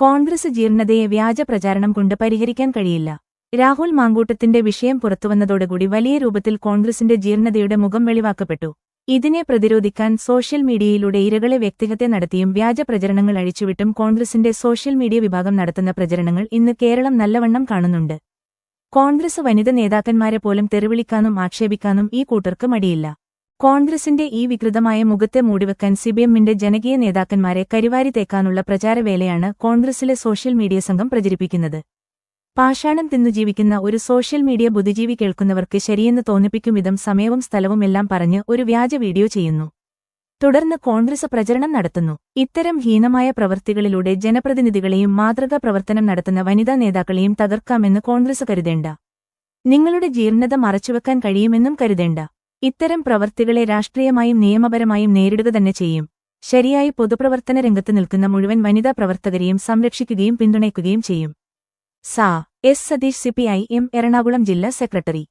കോൺഗ്രസ് ജീർണതയെ വ്യാജ പ്രചാരണം കൊണ്ട് പരിഹരിക്കാൻ കഴിയില്ല. രാഹുൽ മാങ്കൂട്ടത്തിന്റെ വിഷയം പുറത്തുവന്നതോടുകൂടി വലിയ രൂപത്തിൽ കോൺഗ്രസിന്റെ ജീർണതയുടെ മുഖം വെളിവാക്കപ്പെട്ടു. ഇതിനെ പ്രതിരോധിക്കാൻ സോഷ്യൽ മീഡിയയിലൂടെ ഇരകളെ വ്യക്തിഹത്യ നടത്തിയും വ്യാജ പ്രചരണങ്ങൾ അഴിച്ചുവിട്ടും കോൺഗ്രസിന്റെ സോഷ്യൽ മീഡിയ വിഭാഗം നടത്തുന്ന പ്രചരണങ്ങൾ ഇന്ന് കേരളം നല്ലവണ്ണം കാണുന്നുണ്ട്. കോൺഗ്രസ് വനിത നേതാക്കന്മാരെ പോലും തെറിവിളിക്കാനും ആക്ഷേപിക്കാനും ഈ കൂട്ടർക്ക് മടിയില്ല. കോൺഗ്രസിന്റെ ഈ വികൃതമായ മുഖത്തെ മൂടിവെക്കാൻ സിപിഎമ്മിന്റെ ജനകീയ നേതാക്കന്മാരെ കരിവാരി തേക്കാനുള്ള പ്രചാരവേലയാണ് കോൺഗ്രസിലെ സോഷ്യൽ മീഡിയ സംഘം പ്രചരിപ്പിക്കുന്നത്. പാഷാണം തിന്നു ജീവിക്കുന്ന ഒരു സോഷ്യൽ മീഡിയ ബുദ്ധിജീവി കേൾക്കുന്നവർക്ക് ശരിയെന്ന് തോന്നിപ്പിക്കും വിധം സമയവും സ്ഥലവും എല്ലാം പറഞ്ഞ് ഒരു വ്യാജ വീഡിയോ ചെയ്യുന്നു. തുടർന്ന് കോൺഗ്രസ് പ്രചരണം നടത്തുന്നു. ഇത്തരം ഹീനമായ പ്രവൃത്തികളിലൂടെ ജനപ്രതിനിധികളെയും മാതൃകാ പ്രവർത്തനം നടത്തുന്ന വനിതാ നേതാക്കളെയും തകർക്കാമെന്ന് കോൺഗ്രസ് കരുതേണ്ട. നിങ്ങളുടെ ജീർണത മറച്ചുവെക്കാൻ കഴിയുമെന്നും കരുതേണ്ട. ഇത്തരം പ്രവർത്തികളെ രാഷ്ട്രീയമായും നിയമപരമായും നേരിടുക തന്നെ ചെയ്യും. ശരിയായി പൊതുപ്രവർത്തന രംഗത്ത് നിൽക്കുന്ന മുഴുവൻ വനിതാ പ്രവർത്തകരെയും സംരക്ഷിക്കുകയും പിന്തുണയ്ക്കുകയും ചെയ്യും. സ. S. Satheesh CPI M. Ernakulam ജില്ലാ സെക്രട്ടറി.